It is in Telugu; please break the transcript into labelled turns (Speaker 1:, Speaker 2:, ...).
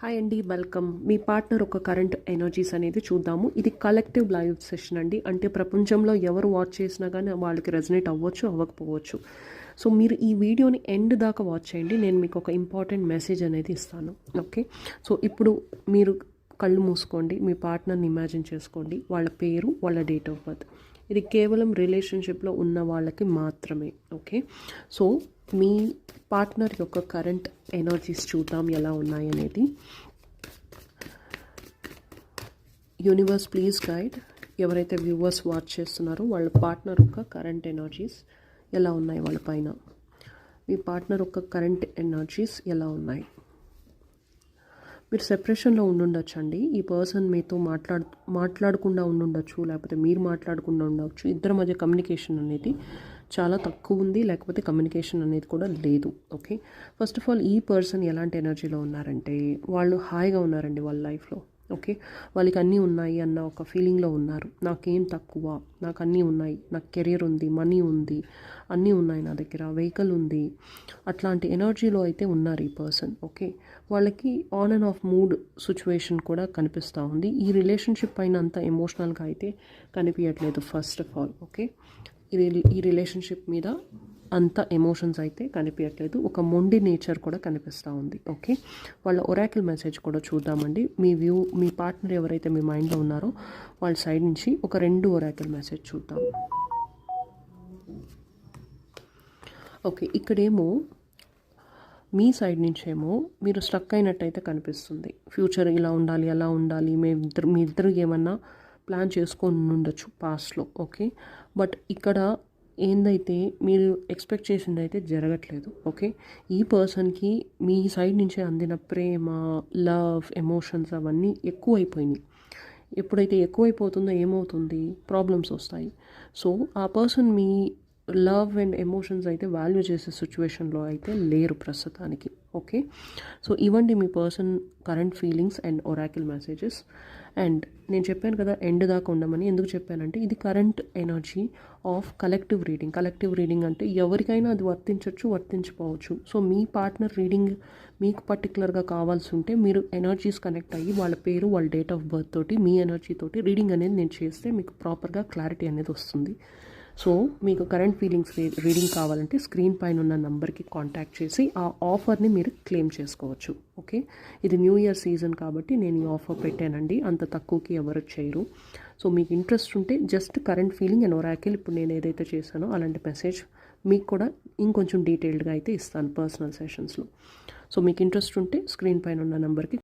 Speaker 1: హాయ్ అండి వెల్కమ్ మీ పార్ట్నర్ ఒక కరెంట్ ఎనర్జీస్ అనేది చూద్దాము. ఇది కలెక్టివ్ లైవ్ సెషన్ అండి. అంటే ప్రపంచంలో ఎవరు వాచ్ చేసినా కానీ వాళ్ళకి రెజనేట్ అవ్వచ్చు అవ్వకపోవచ్చు. సో మీరు ఈ వీడియోని ఎండ్ దాకా వాచ్ చేయండి. నేను మీకు ఒక ఇంపార్టెంట్ మెసేజ్ అనేది ఇస్తాను. ఓకే సో ఇప్పుడు మీరు కళ్ళు మూసుకోండి. మీ పార్ట్నర్ని ఇమాజిన్ చేసుకోండి. వాళ్ళ పేరు వాళ్ళ డేట్ ఆఫ్ బర్త్ ఇది కేవలం రిలేషన్షిప్లో ఉన్న వాళ్ళకి మాత్రమే ఓకే? సో మీ పార్ట్నర్ యొక్క కరెంట్ ఎనర్జీస్ చూద్దాం ఎలా ఉన్నాయి అనేది యూనివర్స్ ప్లీజ్ గైడ్. ఎవరైతే వ్యూవర్స్ వాచ్ చేస్తున్నారో వాళ్ళ పార్ట్నర్ యొక్క కరెంట్ ఎనర్జీస్ ఎలా ఉన్నాయి వాళ్ళ పైన? మీ పార్ట్నర్ యొక్క కరెంట్ ఎనర్జీస్ ఎలా ఉన్నాయి? మీరు సెపరేషన్లో ఉండుండొచ్చండి. ఈ పర్సన్ మీతో మాట్లాడు మాట్లాడకుండా ఉండుండొచ్చు లేకపోతే మీరు మాట్లాడకుండా ఉండవచ్చు ఇద్దరి మధ్య కమ్యూనికేషన్ అనేది చాలా తక్కువ ఉంది. లేకపోతే కమ్యూనికేషన్ అనేది కూడా లేదు. ఓకే ఫస్ట్ ఆఫ్ ఆల్ ఈ పర్సన్ ఎలాంటి ఎనర్జీలో ఉన్నారంటే వాళ్ళు హాయిగా ఉన్నారండి వాళ్ళ లైఫ్లో ఓకే? వాళ్ళకి అన్నీ ఉన్నాయి అన్న ఒక ఫీలింగ్లో ఉన్నారు. నాకేం తక్కువ? నాకు అన్నీ ఉన్నాయి. నాకు కెరీర్ ఉంది మనీ ఉంది అన్నీ ఉన్నాయి నా దగ్గర వెహికల్ ఉంది. అట్లాంటి ఎనర్జీలో అయితే ఉన్నారు ఈ పర్సన్. ఓకే? వాళ్ళకి on and off mood situation కూడా కనిపిస్తూ ఉంది. ఈ రిలేషన్షిప్ పైన అంత ఎమోషనల్గా అయితే కనిపించట్లేదు ఫస్ట్ ఆఫ్ ఆల్. ఓకే? ఈ ఈ రిలేషన్షిప్ మీద అంత ఎమోషన్స్ అయితే కనిపించట్లేదు. ఒక మొండి నేచర్ కూడా కనిపిస్తూ ఉంది. ఓకే వాళ్ళ ఒరాకిల్ మెసేజ్ కూడా చూద్దామండి. మీ వ్యూ మీ పార్ట్నర్ ఎవరైతే మీ మైండ్లో ఉన్నారో వాళ్ళ సైడ్ నుంచి ఒక రెండు ఒరాకిల్ మెసేజ్ చూద్దాం. ఓకే ఇక్కడేమో మీ సైడ్ నుంచేమో మీరు స్ట్రక్ అయినట్టయితే కనిపిస్తుంది. ఫ్యూచర్ ఇలా ఉండాలి అలా ఉండాలి మేమిద్దరు మీ ఇద్దరు ఏమన్నా ప్లాన్ చేసుకొని ఉండొచ్చు పాస్ట్లో ఓకే బట్ ఇక్కడ ఏందైతే మీరు ఎక్స్పెక్ట్ చేసింది అయితే జరగట్లేదు ఓకే ఈ పర్సన్కి మీ సైడ్ నుంచి అందిన ప్రేమ లవ్ ఎమోషన్స్ అవన్నీ ఎక్కువైపోయినాయి. ఎప్పుడైతే ఎక్కువైపోతుందో ఏమవుతుంది? ప్రాబ్లమ్స్ వస్తాయి. సో ఆ పర్సన్ మీ లవ్ అండ్ ఎమోషన్స్ అయితే వాల్యూ చేసే సిచ్యువేషన్లో అయితే లేరు ప్రస్తుతానికి ఓకే? సో ఇవ్వండి మీ person current feelings and oracle messages. And నేను చెప్పాను కదా ఎండ్ దాకా ఉండమని. ఎందుకు చెప్పానంటే ఇది current energy of collective reading. Collective reading అంటే ఎవరికైనా అది వర్తించవచ్చు వర్తించకపోవచ్చు సో మీ పార్ట్నర్ రీడింగ్ మీకు పర్టికులర్గా కావాల్సి ఉంటే మీరు ఎనర్జీస్ కనెక్ట్ అయ్యి వాళ్ళ పేరు వాళ్ళ డేట్ ఆఫ్ బర్త్ తోటి మీ ఎనర్జీ తోటి రీడింగ్ అనేది నేను చేస్తే మీకు ప్రాపర్గా క్లారిటీ అనేది వస్తుంది. సో మీకు కరెంట్ ఫీలింగ్స్ రీడింగ్ కావాలంటే స్క్రీన్ పైన ఉన్న నంబర్కి కాంటాక్ట్ చేసి ఆ ఆఫర్ని మీరు క్లెయిమ్ చేసుకోవచ్చు ఓకే ఇది న్యూ ఇయర్ సీజన్ కాబట్టి నేను ఈ ఆఫర్ పెట్టానండి. అంత తక్కువకి ఎవరు చేయరు. సో మీకు ఇంట్రెస్ట్ ఉంటే just current feeling and Oracle ఇప్పుడు నేను ఏదైతే చేశానో అలాంటి మెసేజ్ మీకు కూడా ఇంకొంచెం డీటెయిల్డ్గా అయితే ఇస్తాను పర్సనల్ సెషన్స్లో సో మీకు ఇంట్రెస్ట్ ఉంటే స్క్రీన్ పైన ఉన్న నెంబర్కి